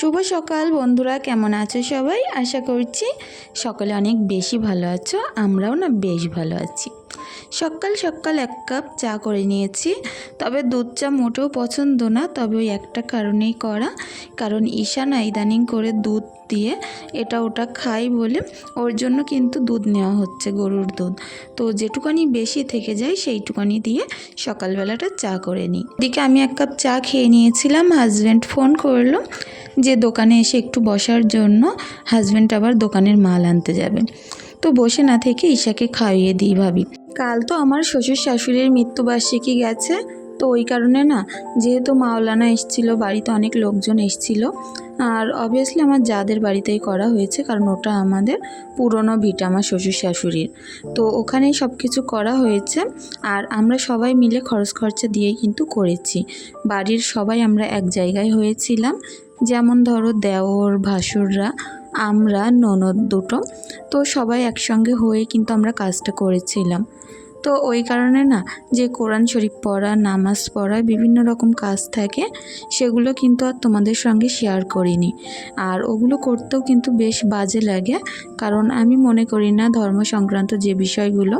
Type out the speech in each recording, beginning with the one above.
শুভ সকাল বন্ধুরা, কেমন আছো সবাই? আশা করছি সকালে অনেক বেশি ভালো আছো, আমরাও না বেশ ভালো আছি। সকাল সকাল এক কাপ চা করে নিয়েছি, তবে দুধ চা মোটেও পছন্দ না, তবে ওই একটা কারণেই করা। কারণ ঈশা না ইদানিং করে দুধ দিয়ে এটা ওটা খাই বলে ওর জন্য কিন্তু দুধ নেওয়া হচ্ছে, গরুর দুধ। তো যেটুকানি বেশি থেকে যায়, সেইটুকানি দিয়ে সকালবেলাটা চা করে নিই। এদিকে আমি এক কাপ চা খেয়ে নিয়েছিলাম, হাজব্যান্ড ফোন করল যে দোকানে এসে একটু বসার জন্য হাজব্যান্ড আবার দোকানের মাল আনতে যাবে তো বসে না থেকে ঈশাকে খাইয়ে দিই ভাবি। কাল তো আমার শ্বশুর শাশুড়ির মৃত্যুবার্ষিকী গেছে। তো ওই কারণে না, যেহেতু মাওলানা এসছিল, বাড়িতে অনেক লোকজন এসছিল, আর অবভিয়াসলি আমার যাদের বাড়িতেই করা হয়েছে, কারণ ওটা আমাদের পুরনো ভিটা, আমার শ্বশুর শাশুড়ির। তো ওখানেই সব কিছু করা হয়েছে, আর আমরা সবাই মিলে খরচ খরচা দিয়েই কিন্তু করেছি। বাড়ির সবাই আমরা এক জায়গায় হয়েছিলাম, যেমন ধরো দেওর, ভাসুররা, আমরা, ননদ দুটো, তো সবাই একসঙ্গে হয়ে কিন্তু আমরা কাজটা করেছিলাম। তো ওই কারণে না যে কোরআন শরীফ পড়া, নামাজ পড়া, বিভিন্ন রকম কাজ থাকে, সেগুলো কিন্তু আর তোমাদের সঙ্গে শেয়ার করিনি। আর ওগুলো করতেও কিন্তু বেশ বাজে লাগে, কারণ আমি মনে করি না ধর্ম সংক্রান্ত যে বিষয়গুলো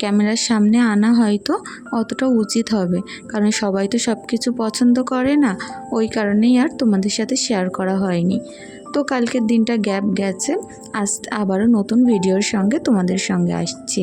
ক্যামেরার সামনে আনা হয়তো অতটা উচিত হবে। কারণ সবাই তো সব কিছু পছন্দ করে না, ওই কারণেই আর তোমাদের সাথে শেয়ার করা হয়নি। তো কালকের দিনটা গ্যাপ গেছে, আজ আবারও নতুন ভিডিওর সঙ্গে তোমাদের সঙ্গে আসছি।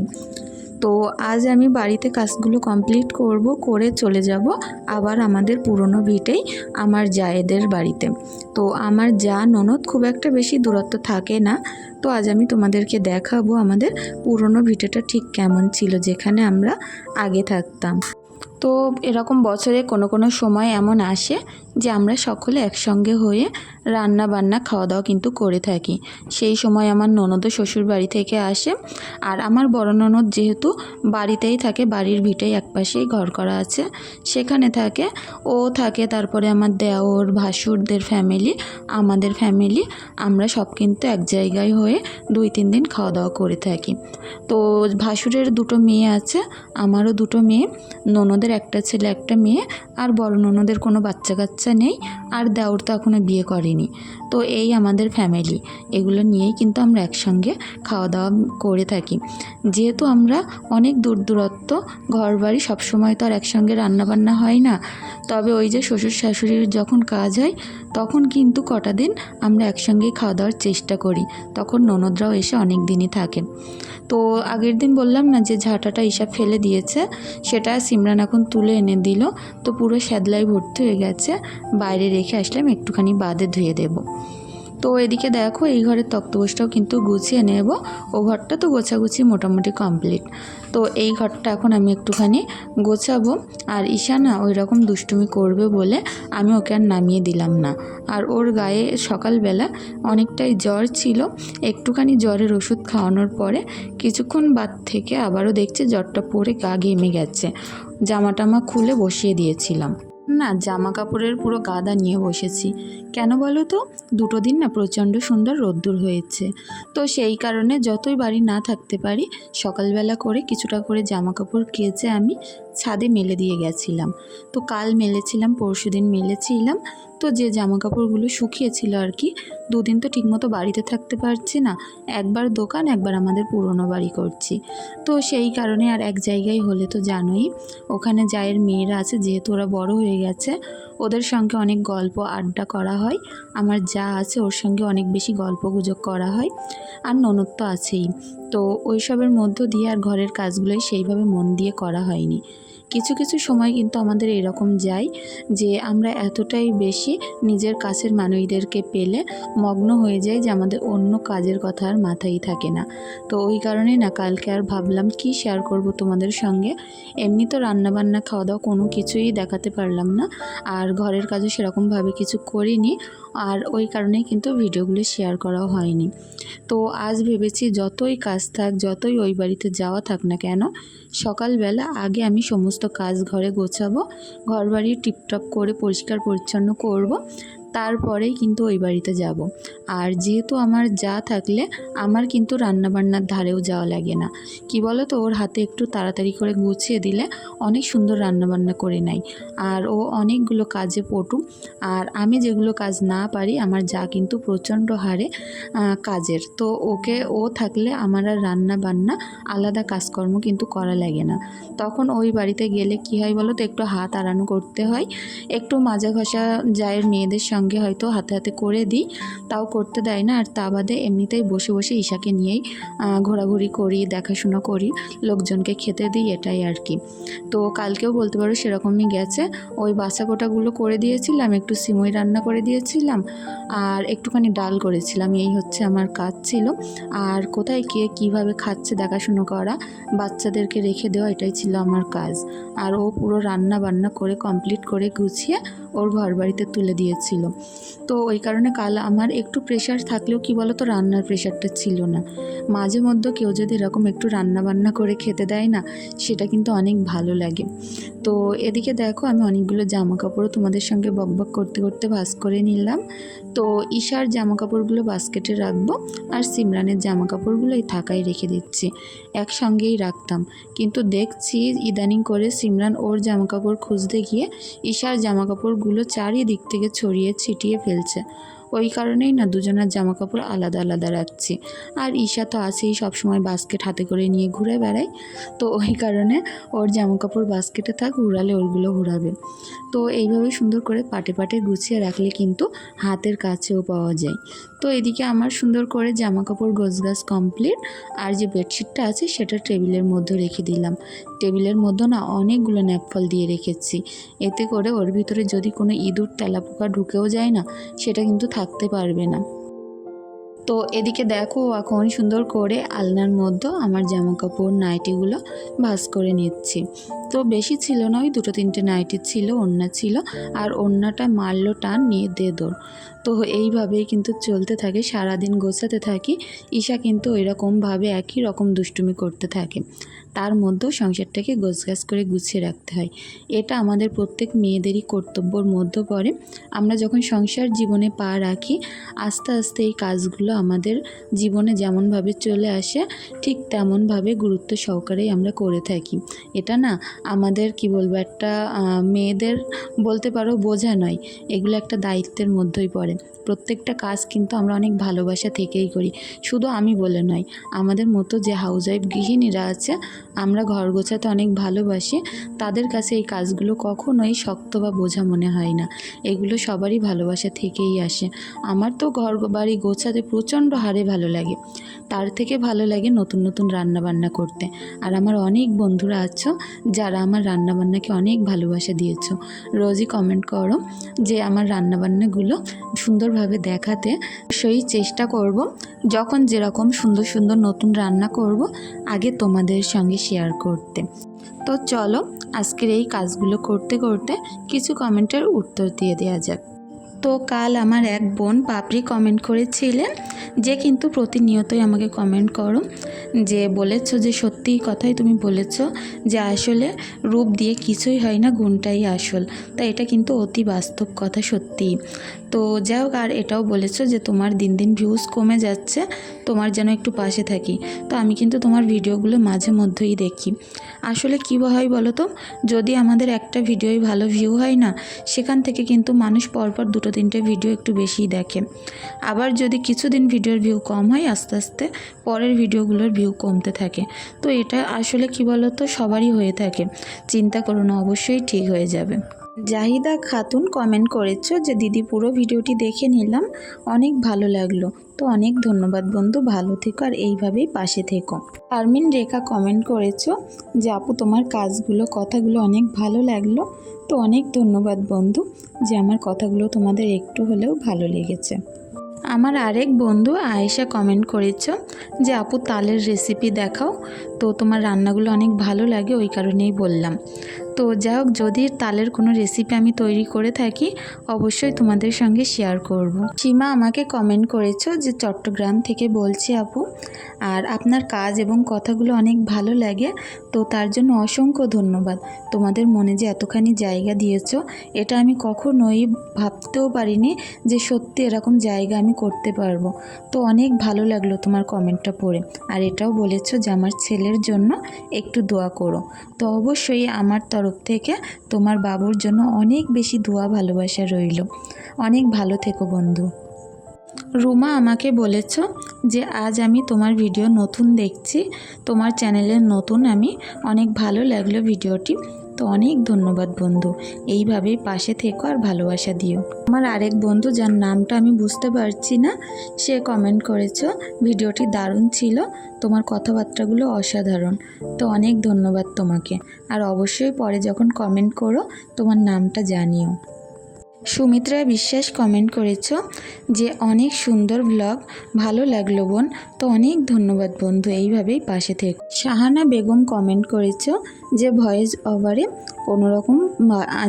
তো আজ আমি বাড়িতে কাজগুলো কমপ্লিট করব, করে চলে যাব আবার আমাদের পুরনো ভিটেই আমার জায়েদের বাড়িতে। তো আমার যা ননদ খুব একটা বেশি দূরত্ব থাকে না। তো আজ আমি তোমাদেরকে দেখাবো আমাদের পুরনো ভিটেটা ঠিক কেমন ছিল, যেখানে আমরা আগে থাকতাম। তো এরকম বছরে কোনো কোনো সময় এমন আসে যে আমরা সকলে একসঙ্গে হয়ে রান্না বান্না খাওয়া দাওয়া কিন্তু করে থাকি। সেই সময় আমার ননদও শ্বশুর বাড়ি থেকে আসে। আর আমার বড় ননদ যেহেতু বাড়িতেই থাকে, বাড়ির ভিটেই একপাশেই ঘর করা আছে, সেখানে থাকে। ও থাকে তারপরে আমার দেওর, ভাসুরদের ফ্যামিলি আমাদের ফ্যামিলি আমরা সব কিন্তু এক জায়গায় হয়ে দুই, তিন দিন খাওয়া দাওয়া করে থাকি। তো ভাসুরের দুটো মেয়ে আছে, আমারও দুটো মেয়ে। ননদের একটা ছেলে, একটা মেয়ে আর বড় ননদের কোনো বাচ্চা কাচ্চা নেই আর দেওর তো এখনও বিয়ে করেনি। তো এই আমাদের ফ্যামিলি এগুলো নিয়েই কিন্তু আমরা একসঙ্গে খাওয়া দাওয়া করে থাকি। যেহেতু আমরা অনেক দূর দূরত্ব ঘর বাড়ি সবসময় তো আর একসঙ্গে রান্নাবান্না হয় না। তবে ওই যে শ্বশুর শাশুড়ির যখন কাজ হয়, তখন কিন্তু কটা দিন আমরা একসঙ্গেই খাওয়া দাওয়ার চেষ্টা করি। তখন ননদরাও এসে অনেক দিনই থাকেন। তো আগের দিন বললাম না যে ঝাঁটাটা হিসাব ফেলে দিয়েছে, সেটা সিমরান এখন তুলে এনে দিল, তো পুরো স্যাদলাই ভর্তি হয়ে গেছে। বাইরে রেখে আসলাম, একটুখানি বাদে ধুয়ে দেবো। তো এদিকে দেখো, এই ঘরের তক্তপোষটাও কিন্তু গুছিয়ে নেব। ও ঘরটা তো গোছাগুছি মোটামুটি কমপ্লিট। তো এই ঘরটা এখন আমি একটুখানি গোছাবো। আর ঈশানা ওই রকম দুষ্টুমি করবে বলে আমি ওকে আর নামিয়ে দিলাম না। আর ওর গায়ে সকালবেলা অনেকটাই জ্বর ছিল। একটুখানি জ্বরের ওষুধ খাওয়ানোর পরে কিছুক্ষণ বাদ থেকে আবারও দেখছে জ্বরটা পড়ে গা ঘেমে গেছে। জামা টামা খুলে বসিয়ে দিয়েছিলাম। না জামা কাপড়ের পুরো গাদা নিয়ে বসেছি। কেন বলো তো? দুটো দিন না প্রচণ্ড সুন্দর রোদ্দুর হয়েছে। তো সেই কারণে যতই বাড়ি না থাকতে পারি, সকালবেলা করে কিছুটা করে জামা কাপড় কেচে আমি ছাদে মেলে দিয়ে গেছিলাম। তো কাল মেলেছিলাম, পরশু দিন মেলেছিলাম। তো যে জামা কাপড়গুলো শুকিয়েছিল আর কি, দুদিন তো ঠিকমতো বাড়িতে থাকতে পারছি না। একবার দোকান, একবার আমাদের পুরনো বাড়ি করছি। তো সেই কারণে আর এক জায়গায় হলে তো জানোই, ওখানে জায়ের মেয়েরা আছে, যেহেতু ওরা বড় হয়ে গেছে, ওদের সঙ্গে অনেক গল্প, আড্ডা করা হয়। আমার যা আছে, ওর সঙ্গে অনেক বেশি গল্প গুজব করা হয়। আর ননদ তো আছেই। তো ওইসবের মধ্য দিয়ে আর ঘরের কাজগুলোই সেইভাবে মন দিয়ে করা হয়নি। কিছু কিছু সময় কিন্তু আমাদের এরকম যায় যে আমরা এতটাই বেশি নিজের কাছের মানুষদেরকে পেলে মগ্ন হয়ে যায় যে আমাদের অন্য কাজের কথা আর মাথায় থাকে না। তো ওই কারণে না কালকে আর ভাবলাম কি শেয়ার করব তোমাদের সঙ্গে। এমনি তো রান্নাবান্না খাওয়া দাওয়া কোনো কিছুই দেখাতে পারলাম না। আর ঘরের কাজও সেরকমভাবে কিছু করিনি। আর ওই কারণেই কিন্তু ভিডিওগুলো শেয়ার করা হয়নি। তো আজ ভেবেছি যতই কাজ থাক, যতই ওই বাড়িতে যাওয়া থাক না কেন, সকালবেলা আগে আমি সমস্ত কাজ ঘরে গোছাবো ঘর বাড়ি টিপটপ করে পরিষ্কার পরিচ্ছন্ন করব তারপরেই কিন্তু ওই বাড়িতে যাব। আর যেহেতু আমার যা থাকলে, আমার কিন্তু রান্নাবান্নার ধারেও যাওয়া লাগে না। কি বলো তো ওর হাতে একটু তাড়াতাড়ি করে গুছিয়ে দিলে অনেক সুন্দর রান্নাবান্না করে নেয়। আর ও অনেকগুলো কাজে পটু। আর আমি যেগুলো কাজ না পারি, আমার যা কিন্তু প্রচণ্ড হারে কাজের। তো ওকে, ও থাকলে আমার আর রান্না বান্না আলাদা কাজকর্ম কিন্তু করা লাগে না। তখন ওই বাড়িতে গেলে কি হয় বলো তো একটু হাত আড়ানো করতে হয়। একটু মাজা ঘষা জায়ের মেয়েদের সঙ্গে হয়তো হাতে হাতে করে দিই, তাও করতে দেয় না। আর তা বাদে এমনিতেই বসে বসে ঈশাকে নিয়েই ঘোরাঘুরি করি, দেখাশুনো করি, লোকজনকে খেতে দিই, এটাই আর কি। তো কালকেও বলতে পারো সেরকমই গেছে। ওই বাসা গোটাগুলো করে দিয়েছিলাম, একটু সিমই রান্না করে দিয়েছিলাম, আর একটুখানি ডাল করেছিলাম, এই হচ্ছে আমার কাজ ছিল। আর কোথায় কে কীভাবে খাচ্ছে দেখাশুনো করা, বাচ্চাদেরকে রেখে দেওয়া, এটাই ছিল আমার কাজ। আর ও পুরো রান্না বান্না করে কমপ্লিট করে গুছিয়ে ওর ঘর বাড়িতে তুলে দিয়েছিল। তো ওই কারণে কাল আমার একটু প্রেশার থাকলেও কি বলো তো রান্নার প্রেশারটা ছিল না। মাঝে মধ্যে কেউ যদি এরকম একটু রান্না বান্না করে খেতে দেয় না, সেটা কিন্তু অনেক ভালো লাগে। তো এদিকে দেখো আমি অনেকগুলো জামা কাপড়ও তোমাদের সঙ্গে বকবক করতে করতে ভাস করে নিলাম। তো ঈশার জামা কাপড়গুলো বাস্কেটে রাখব আর সিমরানের জামা কাপড়গুলো এই থাকায় রেখে দিচ্ছি। একসঙ্গেই রাখতাম। কিন্তু দেখছি ইদানিং করে সিমরান ওর জামা কাপড় খুঁজতে গিয়ে ঈশার জামা কাপড়গুলো চারিদিক থেকে ছড়িয়ে ছিটিয়ে ফেলছে। ওই কারণেই না দুজনের জামা কাপড় আলাদা আলাদা রাখছি। আর ঈশা তো আছেই সবসময় বাস্কেট হাতে করে নিয়ে ঘুরে বেড়ায়। তো ওই কারণে ওর জামা কাপড় বাস্কেটে থাক, উড়ালে ওরগুলো ঘুরাবে। তো এইভাবে সুন্দর করে পাটে পাটে গুছিয়ে রাখলে কিন্তু হাতের কাছেও পাওয়া যায়। তো এদিকে আমার সুন্দর করে জামা কাপড় গোছগাছ কমপ্লিট আর যে বেডশিটটা আছে সেটা টেবিলের মধ্যে রেখে দিলাম। টেবিলের মধ্যে না অনেকগুলো ন্যাপফল দিয়ে রেখেছি। এতে করে ওর ভিতরে যদি কোনো ইঁদুর, তেলাপোকা ঢুকেও যায় না, সেটা কিন্তু থাকতে পারবে না। তো এদিকে দেখো এখন সুন্দর করে আলনার মধ্যে আমার জামা কাপড় নাইটিগুলো ভাস করে নিচ্ছি। তো বেশি ছিল না, ওই দুটো তিনটে নাইটি ছিল, ওড়না ছিল, আর ওড়নাটা মারলো টান নিয়ে দে দৌড় তো এইভাবেই কিন্তু চলতে থাকে, সারাদিন গোছাতে থাকি। ঈশা কিন্তু এরকমভাবে একই রকম দুষ্টুমি করতে থাকে। তার মধ্যেও সংসারটাকে গোছগাছ করে গুছিয়ে রাখতে হয়। এটা আমাদের প্রত্যেক মেয়েদেরই কর্তব্যর মধ্যে পড়ে। আমরা যখন সংসার জীবনে পা রাখি, আস্তে আস্তে এই কাজগুলো আমাদের জীবনে যেমনভাবে চলে আসে, ঠিক তেমনভাবে গুরুত্ব সহকারেই আমরা করে থাকি। এটা না আমাদের, কি বলব, একটা মেয়েদের বলতে পারো বোঝা নয়। এগুলো একটা দায়িত্বের মধ্যেই পড়ে। প্রত্যেকটা কাজ কিন্তু আমরা অনেক ভালোবাসা থেকেই করি। শুধু আমি বলে নয়, আমাদের মতো যে হাউস ওয়াইফ গৃহিণীরা আছে, আমরা ঘর গোছাতে অনেক ভালোবাসি, তাদের কাছে এই কাজগুলো কখনোই শক্ত বা বোঝা মনে হয় না। এগুলো সবারই ভালোবাসা থেকেই আসে। আমার তো ঘর বাড়ি গোছাতে প্রচণ্ড হারে ভালো লাগে। তার থেকে ভালো লাগে নতুন নতুন রান্না বান্না করতে। আর আমার অনেক বন্ধুরা আছো, যারা আমার রান্নাবান্নাকে অনেক ভালোবাসা দিয়েছ। রোজই কমেন্ট করো যে আমার রান্নাবান্নাগুলো সুন্দরভাবে দেখাতে সেই চেষ্টা করব। যখন যেরকম সুন্দর সুন্দর নতুন রান্না করব, আগে তোমাদের সঙ্গে শেয়ার করতে। তো চলো, আজকের এই কাজগুলো করতে করতে কিছু কমেন্টের উত্তর দিয়ে দেওয়া যাক। তো কাল আমার এক বোন পাপড়ি কমেন্ট করেছিলেন যে কিন্তু প্রতিনিয়তই আমাকে কমেন্ট করো, যে বলেছ যে সত্যি কথাই তুমি বলেছ যে আসলে রূপ দিয়ে কিছুই হয় না, গুণটাই আসল। তা এটা কিন্তু অতি বাস্তব কথা সত্যিই। তো যাই হোক, আর এটাও বলেছ যে তোমার দিন দিন ভিউজ কমে যাচ্ছে, তোমার যেন একটু পাশে থাকি। তো আমি কিন্তু তোমার ভিডিওগুলো মাঝে মধ্যেই দেখি। আসলে কী হয় বলো তো? যদি আমাদের একটা ভিডিওই ভালো ভিউ হয় না, সেখান থেকে কিন্তু মানুষ পরপর দুটো তিনটে ভিডিও একটু বেশিই দেখে। আবার যদি কিছুদিন ভিডিওর ভিউ কম হয়, আস্তে আস্তে পরের ভিডিওগুলোর ভিউ কমতে থাকে। তো এটা আসলে কি বলো তো? সবারই হয়ে থাকে। চিন্তা করো না, অবশ্যই ঠিক হয়ে যাবে। জাহিদা খাতুন কমেন্ট করেছ যে, দিদি, পুরো ভিডিওটি দেখে নিলাম। অনেক ভালো লাগল। তো অনেক ধন্যবাদ বন্ধু, ভালো থেকো আর এইভাবেই পাশে থেকো। আরমিন রেখা কমেন্ট করেছ যে, আপু, তোমার কাজগুলো, কথাগুলো অনেক ভালো লাগল। তো অনেক ধন্যবাদ বন্ধু যে, আমার কথাগুলো তোমাদের একটু হলেও ভালো লেগেছে। আমার আরেক বন্ধু আয়েশা কমেন্ট করেছ যে, আপু, তালের রেসিপি দেখাও। তো তোমার রান্নাগুলো অনেক ভালো লাগে, ওই কারণেই বললাম। তো যাই হোক, যদি তালের কোনো রেসিপি আমি তৈরি করে থাকি, অবশ্যই তোমাদের সঙ্গে শেয়ার করব। সীমা আমাকে কমেন্ট করেছ যে চট্টগ্রাম থেকে বলছি আপু, আর আপনার কাজ এবং কথাগুলো অনেক ভালো লাগে, তো তার জন্য অসংখ্য ধন্যবাদ। তোমাদের মনে যে এতখানি জায়গা দিয়েছ, এটা আমি কখনোই ভাবতেও পারিনি যে সত্যি এরকম জায়গা আমি করতে পারব। তো অনেক ভালো লাগল তোমার কমেন্টটা পড়ে, আর এটাও বলেছ যে আমার ছেলের জন্য একটু দোয়া করো। তো অবশ্যই আমার তরফ থেকে তোমার বাবুর জন্য অনেক বেশি দোয়া ভালোবাসা রইল। অনেক ভালো থেকো বন্ধু। রুমা আমাকে বলেছ যে আজ আমি তোমার ভিডিও নতুন দেখছি। তোমার চ্যানেলের নতুন আমি অনেক ভালো লাগল ভিডিওটি। তো অনেক ধন্যবাদ বন্ধু। এইভাবেই পাশে থেকো আর ভালোবাসা দিও। আমার আরেক বন্ধু যার নামটা আমি বুঝতে পারছি না, সে কমেন্ট করেছ, ভিডিওটি দারুণ ছিল, তোমার কথাবার্তাগুলো অসাধারণ। তো অনেক ধন্যবাদ তোমাকে। আর অবশ্যই পরে যখন কমেন্ট করো, তোমার নামটা জানিও। সুমিত্রা বিশ্বাস কমেন্ট করেছ যে, অনেক সুন্দর ব্লগ ভালো লাগল বোন। তো অনেক ধন্যবাদ বন্ধু, এইভাবেই পাশে থেকে। শাহানা বেগম কমেন্ট করেছ যে ভয়েস ওভারে কোনো রকম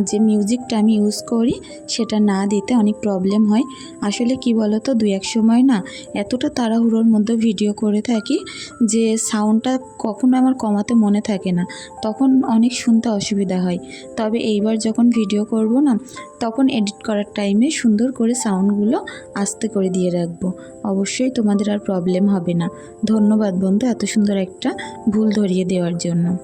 যে মিউজিকটা আমি ইউজ করি, সেটা না দিতে অনেক প্রবলেম হয়। আসলে কি বলতো দু এক সময় না এতটা তাড়াহুড়োর মধ্যে ভিডিও করে থাকি যে সাউন্ডটা কখনো আমার কমাতে মনে থাকে না। তখন অনেক শুনতে অসুবিধা হয়। তবে এইবার যখন ভিডিও করব না, তখন এডিট করার টাইমে সুন্দর করে সাউন্ডগুলো আস্তে করে দিয়ে রাখব। অবশ্যই তোমাদের আর প্রবলেম হবে না। ধন্যবাদ বন্ধু, এত সুন্দর একটা ভুল ধরিয়ে দেওয়ার জন্য।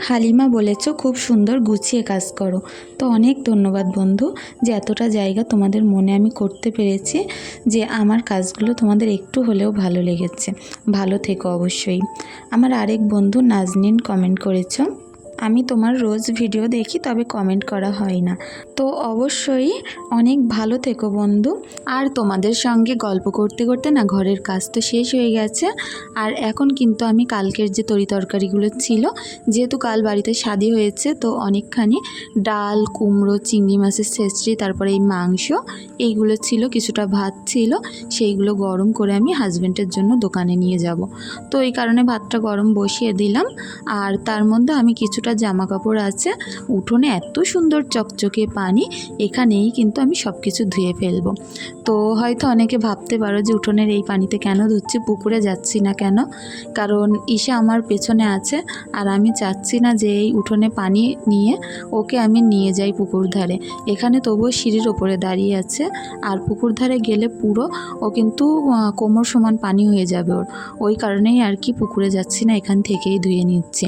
হালিমা বলেছ, খুব সুন্দর, গুছিয়ে কাজ করো। তো অনেক ধন্যবাদ বন্ধু যে এতটা জায়গা তোমাদের মনে আমি করতে পেরেছি, যে আমার কাজগুলো তোমাদের একটু হলেও ভালো লেগেছে। ভালো থেকো অবশ্যই। আমার আরেক বন্ধু নাজনিন কমেন্ট করেছ আমি তোমার রোজ ভিডিও দেখি, তবে কমেন্ট করা হয় না। তো অবশ্যই অনেক ভালো থেকো বন্ধু। আর তোমাদের সঙ্গে গল্প করতে করতে না ঘরের কাজ তো শেষ হয়ে গেছে। আর এখন কিন্তু আমি কালকের যে তরি তরকারিগুলো ছিল, যেহেতু কাল বাড়িতে শাদি হয়েছে, তো অনেকখানি ডাল, কুমড়ো, চিংড়ি মাছের ছেঁচড়ি, তারপরে এই মাংস, এইগুলো ছিল, কিছুটা ভাত ছিল, সেইগুলো গরম করে আমি হাজব্যান্ডের জন্য দোকানে নিয়ে যাব। তো এই কারণে ভাতটা গরম বসিয়ে দিলাম। আর তার মধ্যে আমি কিছুটা জামা কাপড় আছে, উঠোনে এত সুন্দর চকচকে পানি, এখানেই কিন্তু আমি সব কিছু ধুয়ে ফেলব। তো হয়তো অনেকে ভাবতে পারো যে উঠোনের এই পানিতে কেন ধুচ্ছি, পুকুরে যাচ্ছি না কেন? কারণ ঈশা আমার পেছনে আছে, আর আমি চাচ্ছি না যে এই উঠোনে পানি নিয়ে ওকে আমি নিয়ে যাই পুকুর ধারে। এখানে তবুও সিঁড়ির ওপরে দাঁড়িয়ে আছে, আর পুকুর ধারে গেলে পুরো ও কিন্তু কোমর সমান পানি হয়ে যাবে ওর। ওই কারণেই আর কি পুকুরে যাচ্ছি না, এখান থেকেই ধুয়ে নিচ্ছে।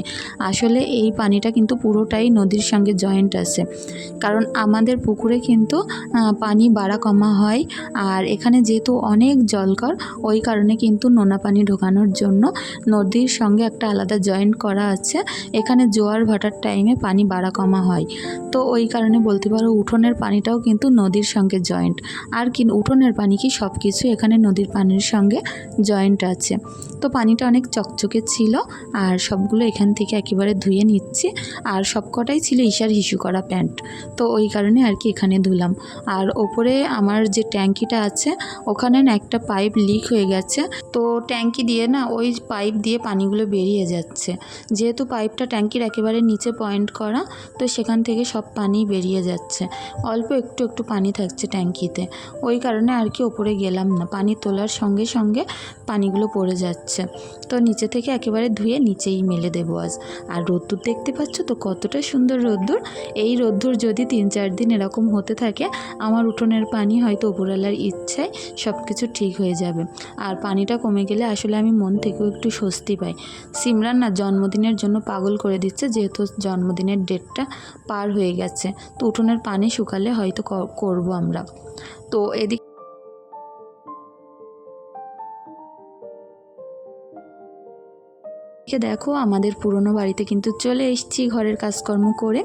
আসলে এই পানিটা কিন্তু পুরোটাই নদীর সঙ্গে জয়েন্ট আছে। কারণ আমাদের পুকুরে কিন্তু পানি বাড়া কমা হয়। আর এখানে যেহেতু অনেক জলকর, ওই কারণে কিন্তু নোনা পানি ঢোকানোর জন্য নদীর সঙ্গে একটা আলাদা জয়েন্ট করা আছে। এখানে জোয়ার ভাটার টাইমে পানি বাড়া কমা হয়। তো ওই কারণে বলতে পারো উঠোনের পানিটাও কিন্তু নদীর সঙ্গে জয়েন্ট আর কি, উঠোনের পানি কি সব কিছু এখানে নদীর পানির সঙ্গে জয়েন্ট আছে। তো পানিটা অনেক চকচকে ছিল, আর সবগুলো এখান থেকে একেবারে ধুয়ে নিচ্ছি। আর সবকটাই ছিল ঈশার হিসু করা প্যান্ট। তো ওই কারণে আর কি এখানে ধুলাম। আর ওপরে আমার যে ট্যাঙ্কিটা আছে, ওখানে না একটা পাইপ লিক হয়ে গেছে। তো ট্যাঙ্কি দিয়ে না ওই পাইপ দিয়ে পানিগুলো বেরিয়ে যাচ্ছে। যেহেতু পাইপটা ট্যাঙ্কির একেবারে নিচে পয়েন্ট করা, তো সেখান থেকে সব পানি বেরিয়ে যাচ্ছে। অল্প একটু একটু পানি থাকছে ট্যাঙ্কিতে। ওই কারণে আর কি ওপরে গেলাম না। পানি তোলার সঙ্গে সঙ্গে পানিগুলো পড়ে যাচ্ছে। তো নিচে থেকে একেবারে ধুয়ে নিচেই মেলে দেবো আজ। আর রোদ্দুর পাচ্ছ তো কতটা সুন্দর রোদ্দুর। এই রোদ্দুর যদি তিন চার দিন এরকম হতে থাকে, আমার উঠোনের পানি হয়তো উপরওয়ালার ইচ্ছায় সব কিছু ঠিক হয়ে যাবে। আর পানিটা কমে গেলে আসলে আমি মন থেকেও একটু স্বস্তি পাই। সিমরান না জন্মদিনের জন্য পাগল করে দিচ্ছে, যেহেতু জন্মদিনের ডেটটা পার হয়ে গেছে। তো উঠোনের পানি শুকালে হয়তো করব আমরা। তো এদিক কে দেখো, আমাদের পুরনো বাড়িতে কিন্তু চলে এসেছি ঘরের কাজকর্ম করে।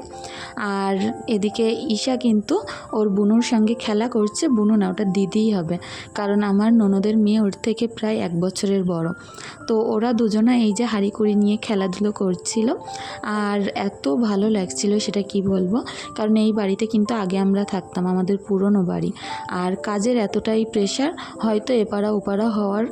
আর এদিকে ঈশা কিন্তু ওর বুনুর সঙ্গে খেলা করছে। বুনু না, ওটা দিদিই হবে। কারণ আমার ননদের মেয়ে ওর থেকে প্রায় এক বছরের বড়। তো ওরা দুজনা এই যে হাঁড়ি কুড়ি নিয়ে খেলাধুলো করছিল। আর এত ভালো লাগছিল সেটা কি বলব? কারণ এই বাড়িতে কিন্তু আগে আমরা থাকতাম, আমাদের পুরনো বাড়ি। আর কাজের এতটাই প্রেশার হয়তো এপাড়া ওপাড়া হওয়ার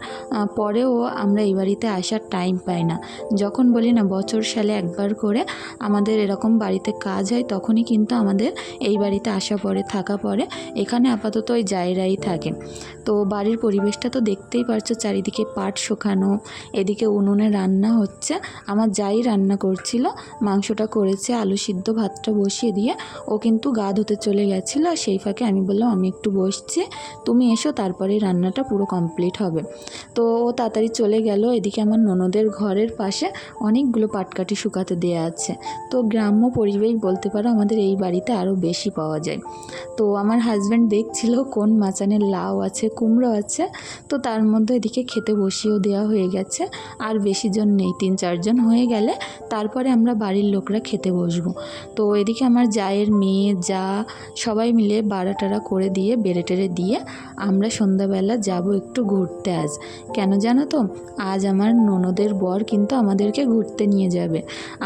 পরেও আমরা এই বাড়িতে আসার টাইম পাই না। যখন বলি না, বছর সালে একবার করে আমাদের এরকম বাড়িতে কাজ হয়, তখনই কিন্তু আমাদের এই বাড়িতে আসা পরে থাকা পড়ে। এখানে আপাতত ওই জায়রাই থাকে। তো বাড়ির পরিবেশটা তো দেখতেই পারছ, চারিদিকে পাট শুকানো, এদিকে উনুনে রান্না হচ্ছে। আমার যাই রান্না করছিল, মাংসটা করেছে, আলু সিদ্ধ ভাতটা বসিয়ে দিয়ে ও কিন্তু গা ধুতে চলে গেছিল। আর সেই ফাঁকে আমি বললাম, আমি একটু বসছি, তুমি এসো, তারপরে রান্নাটা পুরো কমপ্লিট হবে। তো ও তাড়াতাড়ি চলে গেল। এদিকে আমার ননদের ঘরের পাশে অনেকগুলো পাটকাঠি শুকাতে দেয়া আছে। তো গ্রাম্য পরিবেশ বলতে পারো আমাদের এই বাড়িতে আরও বেশি পাওয়া যায়। তো আমার হাজব্যান্ড দেখছিল কোন মাচানের লাউ আছে, কুমড়ো আছে, তো তার মধ্যে এদিকে খেতে বসিয়েও দেওয়া হয়ে গেছে। আর বেশি জন নেই, তিন চারজন হয়ে গেলে তারপরে আমরা বাড়ির লোকরা খেতে বসবো। তো এদিকে আমার জায়ের মেয়ে, যা, সবাই মিলে বাড়া টাড়া করে দিয়ে বেড়ে টেড়ে দিয়ে আমরা সন্ধ্যাবেলা যাব একটু ঘুরতে আজ। কেন জানো তো? আজ আমার ননদের বর কিন্তু আমাদেরকে ঘুরতে নিয়ে যাবে।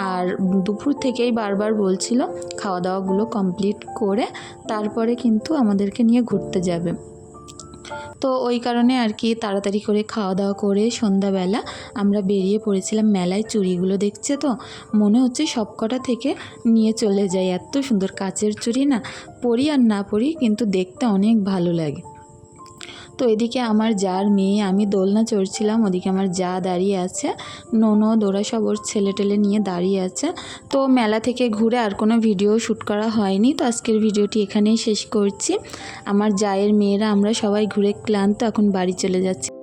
আর দুপুর থেকেই বারবার বলছিল খাওয়া দাওয়াগুলো কমপ্লিট করে তারপরে কিন্তু আমাদেরকে নিয়ে ঘুরতে যাবে। তো ওই কারণে আর কি তাড়াতাড়ি করে খাওয়া দাওয়া করে সন্ধ্যাবেলা আমরা বেরিয়ে পড়েছিলাম মেলায় চুড়িগুলো দেখছে তো, মনে হচ্ছে সবকটা থেকে নিয়ে চলে যাই। এত সুন্দর কাচের চুড়ি না, পরি আর না পরি কিন্তু দেখতে অনেক ভালো লাগে। তো এদিকে আমার যার মেয়ে, আমি দোলনা চড়ছিলাম, ওদিকে আমার যা দাঁড়িয়ে আছে। ননদ, ওরা সব ওর ছেলে টেলে নিয়ে দাঁড়িয়ে আছে। তো মেলা থেকে ঘুরে আর কোনো ভিডিও শ্যুট করা হয়নি। তো আজকের ভিডিওটি এখানেই শেষ করছি। আমার জায়ের মেয়েরা, আমরা সবাই ঘুরে ক্লান্ত এখন বাড়ি চলে যাচ্ছি।